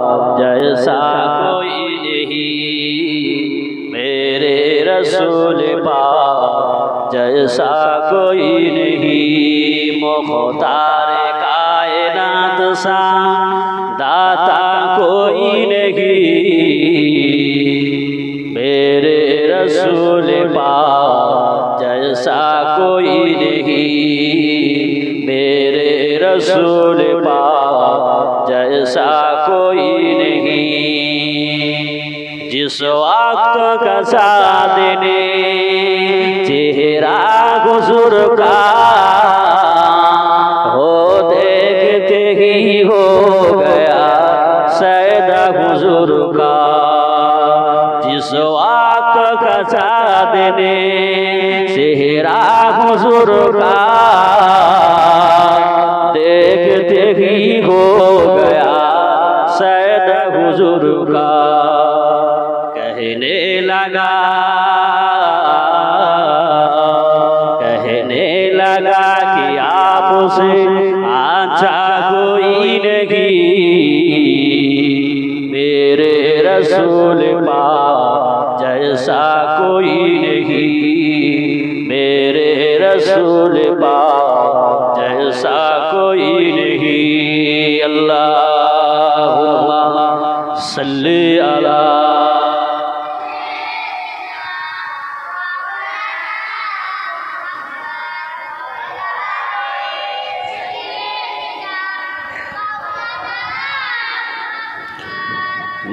جیسا کوئی نہیں میرے رسول پاک جیسا کوئی نہیں مختار کائنات سا داتا کوئی نہیں۔ میرے رسول پاک جیسا کوئی نہیں۔ میرے رسول پاک جیسا اس وقت کا سادنے چہرہ گزر کا۔ ہو دیکھتے ہی ہو گیا سیدہ گزر کا۔ جس وقت کا سادنے چہرہ گزر کا۔ کہنے لگا۔ کہنے لگا کہ آپ سے آچا کوئی نہیں۔ میرے رسول پاک جیسا کوئی نہیں۔ میرے رسول پاک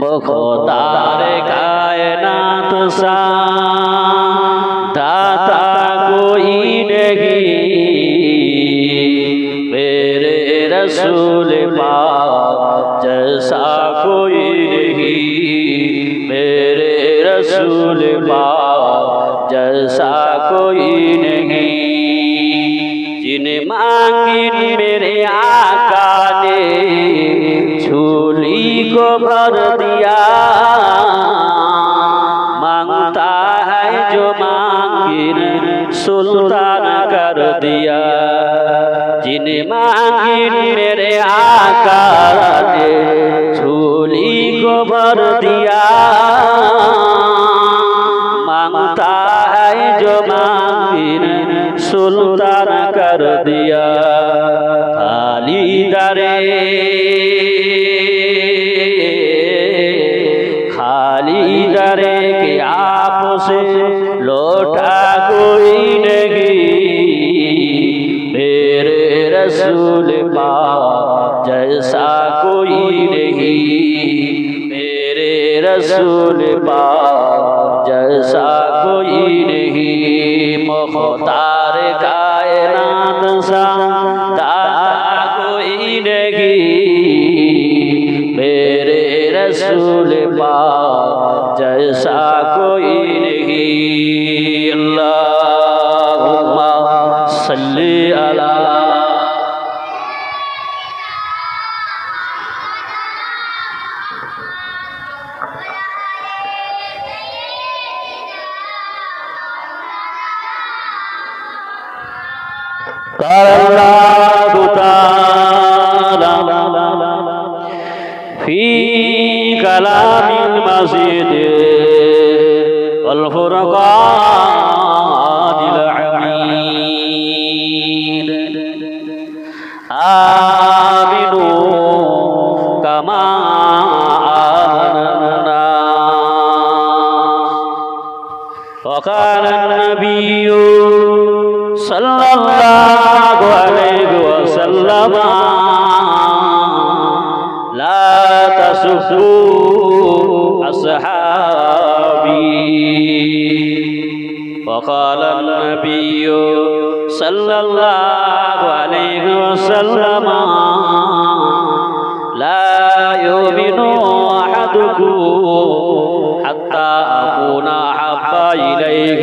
मुख्तार कायनात सा दाता कोई नहीं मेरे रसूल पाक जैसा कोई नहीं मेरे रसूल पाक जैसा कोई नहीं जिन मांगी मेरे आका ने झोली को भर दिया मांगता है जो मांगी सुल्तान कर दिया जिन मांगी मेरे आका ने झोली को भर दिया मांगता है जो मांगी सुल्तान कर दिया खाली दरे کرے کہ آپ سے لوٹا کوئی نگی میرے رسول پاک جیسا کوئی نگی میرے رسول پاک المزيد والفرقان العميد آمنوا كما آمن الناس وقال النبي صلى الله عليه وسلم لا تسبوا أصحابي. وقال النبي صلى الله عليه وسلم لا يؤمن أحدكم حتى أكون أحب إليه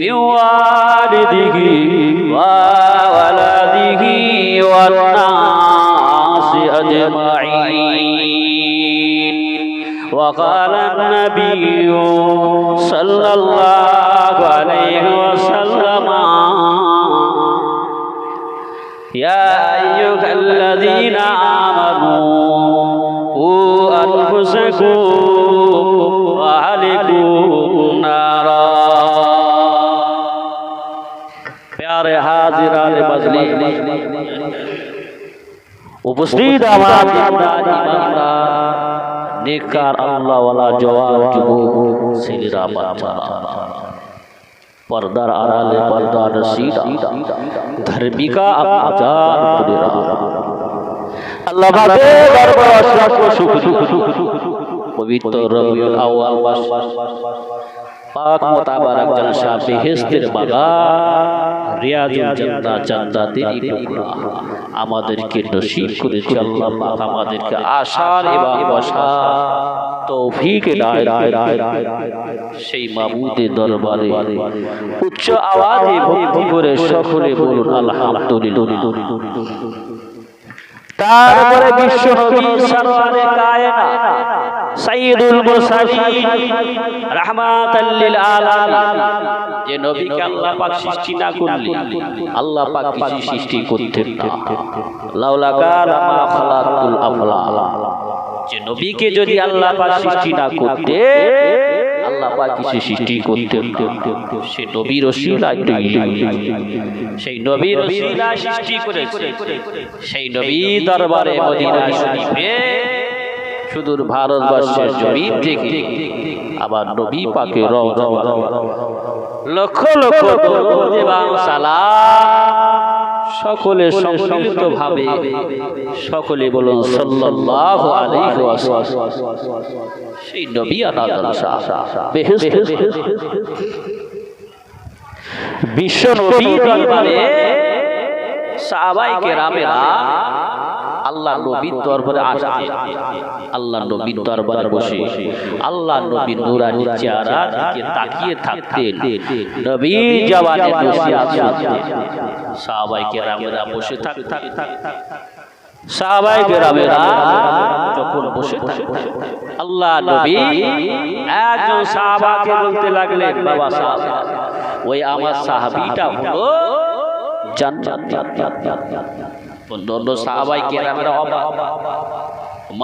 من والده وولده والناس أجمعين. وقال النبي صلى الله عليه وسلم يا أيها الذين آمنوا قوا أنفسكم وعليكم نارا پیارے حاضران مجلس উপস্থিত আমার ইমানদার নেককার আল্লাহওয়ালা জওয়ান যুবক ছেলেরা বাচ্চারা পর্দার আড়ালে পর্দা নসিরা ধর্মিকা আচার করেরা আল্লাহ বাবে দরবার অসংখ্য সুখ পবিত্র রবিউল আউয়াল মাস। আমাদেরকে নসিব করেছে আল্লাহ পাক, আমাদেরকে আশার এবং বসার তৌফিক রায় রায় রায় রায় সেই মাবুদের দরবারে উচ্চ আওয়াজে ভক্তি করে সকলে বলুন, আলহামদুলিল্লাহ। তারপরে বিশ্ব সাইয়্যিদুল মুরসালিন রাহমাতাল লিল আলামিন। যে নবীকে আল্লাহ পাক সৃষ্টি না করলে আল্লাহ পাক কিছু সৃষ্টি করতেন না। লাউলা কানা মা খালাকুল আফলাক যে নবীকে যদি আল্লাহ পাক সৃষ্টি না করতে আল্লাহ পাক কিছু সৃষ্টি করতেন। সে নবীর ওসিলায় সেই নবীর ওসিলায় সৃষ্টি করেছে। সেই নবী দরবারে মদিনা শরীফে সুদূর ভারতবর্ষের জমিন থেকে আবার নবী পাকে লক্ষ লক্ষ দরুদ এবং সালাম। সকলে সম্মিলিত ভাবে সকলে বলুন সাল্লাল্লাহু আলাইহি ওয়াসাল্লাম। সেই নবী বিশ্ব নবী দরবারে সাহাবাই কেরামেরা আল্লাহ নবীর দরবারে আসতেন আল্লাহ নবীর দরবারে বসে। আল্লাহ নবীর নুরানি চেহারা দিকে তাকিয়ে থাকতেন। নবী জওয়ানে নসিহত সাহাবাই কেরামেরা বসে থাকতেন। সাহাবাই কেরামেরা যখন বসে থাকতেন। আল্লাহ নবী একজন সাহাবাকে বলতে লাগলেন বাবা সাহাবা ওই আমার সাহাবিটা হলো জান্নাত। সাহাবাই কেরামেরা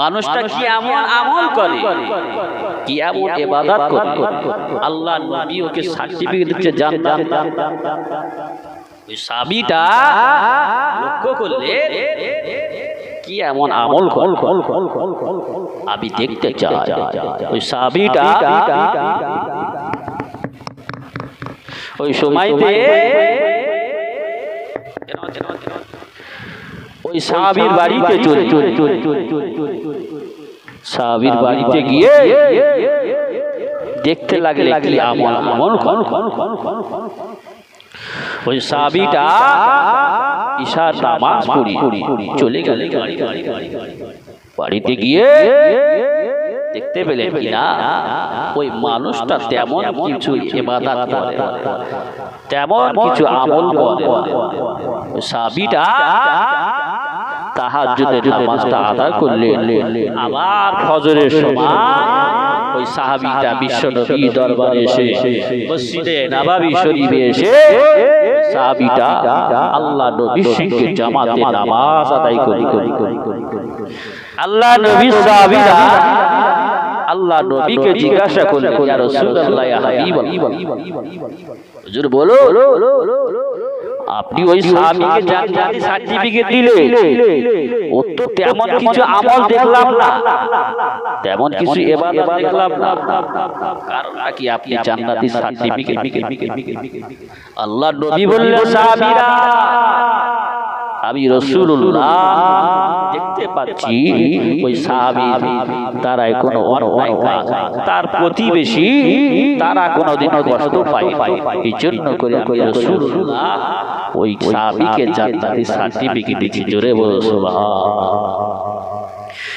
মানুষটা কি এমন আমল করে? কি এমন ইবাদত করে? আল্লাহ নবী ওকে সার্টিফিকেট দিচ্ছে জান্নাত। ওই সাবিটা লক্ষ্য করলে কি এমন আমল আমি দেখতে চাই ওই সাবিটা ওই সময়তে ওই সাহাবীর বাড়িতে চলে সাহাবীর বাড়িতে গিয়ে দেখতে লাগলে কি আমল। আমল কোন কোন কোন কোন কোন ওই সাহাবীটা ঈশার নামাজ পড়ি চলে গেলে। বাড়িতে গিয়ে দেখতে পেলেন কি না ওই মানুষটা তেমন কিছু ইবাদত করে তেমন কিছু আমল করে। ওই সাহাবীটা তাহাজ্জুদের নামাজটা আদায় করলেন। আবার ফজরের সময় ওই সাহাবীটা বিশ্ব নবী দরবারে এসে মসজিদে নববী শরীফে এসে সাহাবীটা আল্লাহ নবীর সঙ্গে জামাতে নামাজ আদায় করি করি আল্লাহ নবী সাহাবীরা আল্লাহ নবীকে জিজ্ঞাসা করলেন ইয়া রাসূলুল্লাহ ইয়া হাবিবাল্লাহ হুজুর বলো। আপনি ওই স্বামীকে জান্নাতি সার্টিফিকেট দিলে। ও তো তেমন কিছু আমল দেখলাম না। তেমন কিছু ইবাদত দেখলাম না। কারণ কি আপনি জান্নাতি সার্টিফিকেট আল্লাহ নবী বললেন সাহাবীরা আমি রসুল্লাহ দেখতে পাচ্ছি ওই সাহাবি তারা কোনো অন্যায় তার প্রতিবেশী তারা কোনোদিন কষ্ট পায় এই জন্য করে করে রসুল্লাহ ওই সাহাবিকে জান্নাতি সার্টিফিকেট দিচ্ছি। জোরে বলো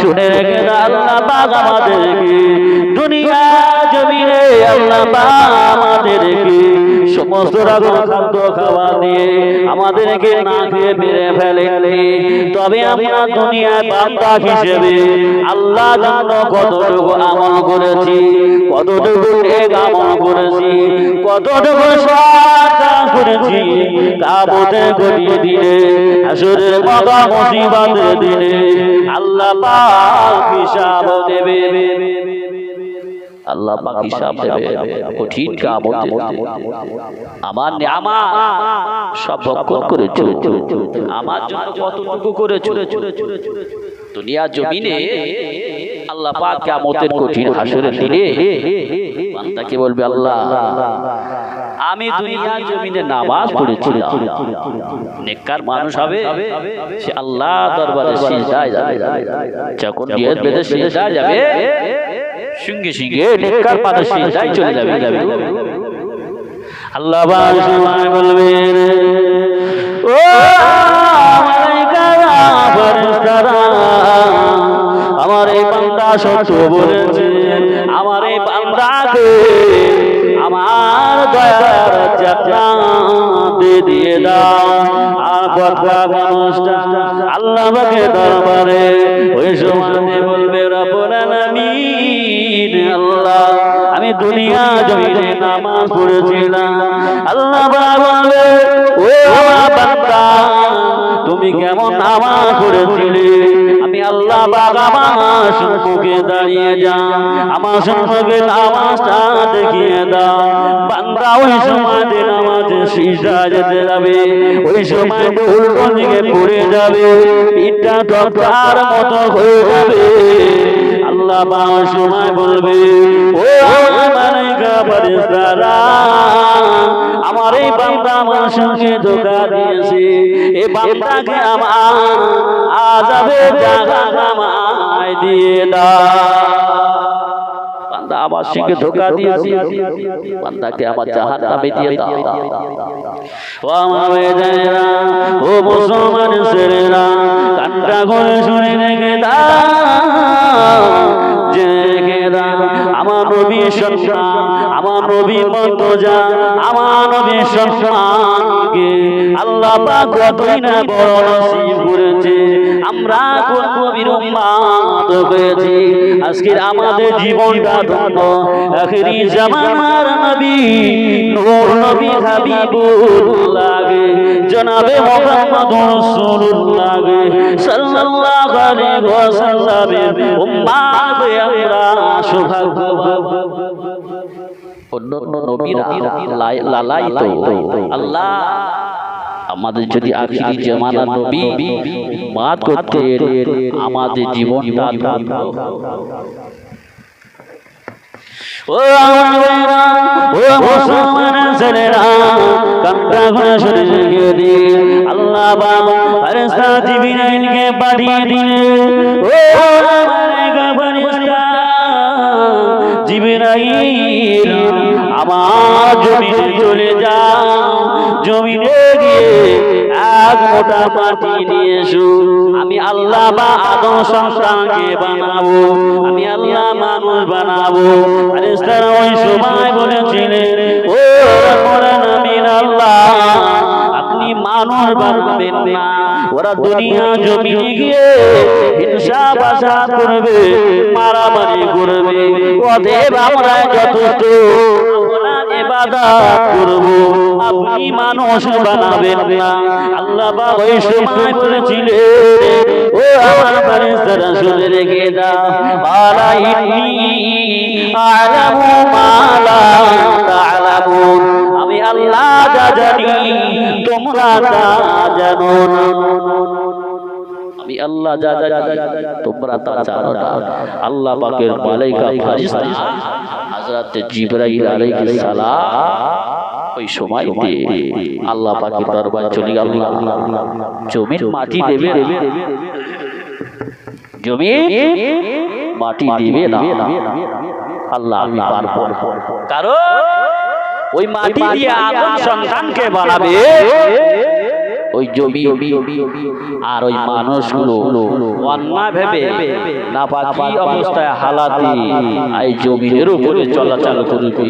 শুনে রেখে আল্লাহ পাক আমাদেরকে। দুনিয়া জমিনে আল্লাহ পাক আমাদেরকে। রকম খাদ্য খাবার দিয়ে আমাদেরকে না খেয়ে মেরে ফেলেননি। তবে আমরা দুনিয়ায় বান্দা হিসেবে আল্লাহ জন্য কতটুকু আমল করেছি, কতটুকু নেক আমল করেছি, কতটুকু করেছি কাবতে ঘটিয়ে দিলে আসরের মগা মুসিবতের দিনে আল্লাহ পাক হিসাব দেবে। আল্লাহ পাক হিসাব দেবে কঠিন কামতে আমার আমার সব ভক্ষণ করেছ। আমার জন্য কতটুকু করেছ? দুনিয়া জমিনে আল্লাহ পাক কিয়ামতের কঠিন হাসরের দিনে বান্দাকে বলবে আল্লাহ আমি দুনিয়া জমিনে নামাজ পড়েছিলাম নেককার মানুষ হবে সে আল্লাহ দরবারে সিজদায় যাবে। যখন নিয়ত বেঁধে সিজদায় যাবে সঙ্গে সঙ্গে নেককার মানুষ চলে যাবে আল্লাহ বলবেন ও আমার এই বান্দা সত্য বলেছে আমার এই বান্দাকে আমার দয়ার জান্নাত দিয়ে দাও। আর কথা মানুষটা আল্লাহ পাকের দরবারে ওই সময় দুনিয়া জমিনে নামাজ পড়েছিলাম। আল্লাহ বাবা ও আমার বান্দা তুমি কেমন নামাজ পড়েছিলে? আল্লাহ আমার সম্মুখে দাঁড়িয়ে যা। আমার সম্মুখে নামাজটা দেখিয়ে দাও। বান্দা ওই সময় নামাজে সিজা যেতে যাবে, ওই সময় বহুল দিকে পড়ে যাবে, পিঠটা টকটার মতো হয়ে যাবে। আল্লাহ পাক সময় বলবে, ও আমার মালাইকা ফেরেশতারা, আমার এই বান্দা আমার সঙ্গে ধোকা বান্দাকে আমার আজাবে জাহান্নামায় দিয়ে দাও বান্দা আমার সঙ্গে ধোকা দিয়েছে বান্দাকে আমার জাহান্নামে দিয়ে দাও। ও ও মুসলমান কান্না করে শুনে রেখে দাও। আমার নবী সন্তান আমার নবী আমার নবী সন্তানকে আল্লাহ পাক কতই না বড় নসিব করেছে। আমরা কোন নবীর উম্মত হয়েছি। আজকের আমাদের জীবনটা ধন্য। আখেরি জামানার নবী, নূর নবী হাবিবুল্লাহ জনাবে মুহাম্মদ রাসূলুল্লাহ সাল্লাল্লাহু আলাইহি ওয়াসাল্লামের উম্মত আমরা সৌভাগ্যবান। অন্যান্য নবীরা লালায়িত আল্লাহ আমাদের যদি আখিরি জামানার নবী মাত করতে আমাদের ধন্য ও আমার ছেলেরা, কান্না করে শুনে রেখে দিন। আল্লাহ বাবা ফেরেশতা জিবরাইলকে পাঠিয়ে দিলেন ও আমার ফেরেশতা জিবরাইল, আমার জমিনে চলে যাও। জমিনে গিয়ে এক মোটা মাটি নিয়ে এসো। আমি আল্লাহ বা আদম সন্তানকে বানাবো। আমি আল্লাহ মানুষ বানাবো। ফেরেশতারা ওই সময় বলেছিলেন, ও আলামিন আল্লাহ, আপনি মানুষ বানাবেন না। ওরা দুনিয়া জমিনে গিয়ে হিংসা বাসাদ করবে মারামারি করবে অতএব আমরা যথেষ্ট আমরা ইবাদত করব। আপনি মানুষ বানাবেন না। আল্লাহ বা ওই সময় বলেছিলেন ও আমার ফেরেশতারা শুনে রেখে দাও। আলা আ'লামু মা তা'লামুন আমি আল্লাহ যা জানি জমির মাটি দেবে মাটি আল্লাহ কারণ ওই মাটি দিয়ে আদম সন্তানকে বানাবে ওই জমি আর ওই মানুষগুলো অন্যায় ভেবে না পাকি অবস্থায় হালাতে এই জমিনের উপরে চলাচল করবে।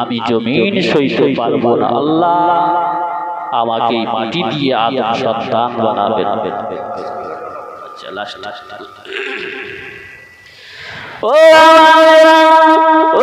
আমি জমিন সইতে পারব না। আল্লাহ আমাকে মাটি দিয়ে আদম সন্তান বানাবেন আচ্ছা লাস্ট লাস্ট ও ও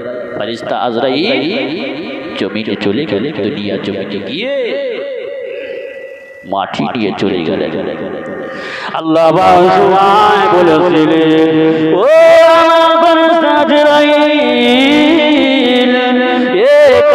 ফারিস্তা আজরাইল জমিনে চলে গেলে দুনিয়া জমিনে গিয়ে মাটি নিয়ে চলে গেলে আল্লাহ বলেছিলেন, ও ফারিস্তা আজরাইল এ কাজ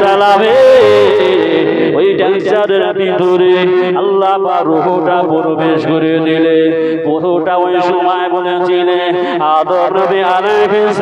সালামে, ওই স্ট্রাকচারের ভিতরে আল্লাহ বা রূহটা প্রবেশ করে দিলে। পুরোটা ওই সময় বলেছিলেন, আদর নবী আলাইহিস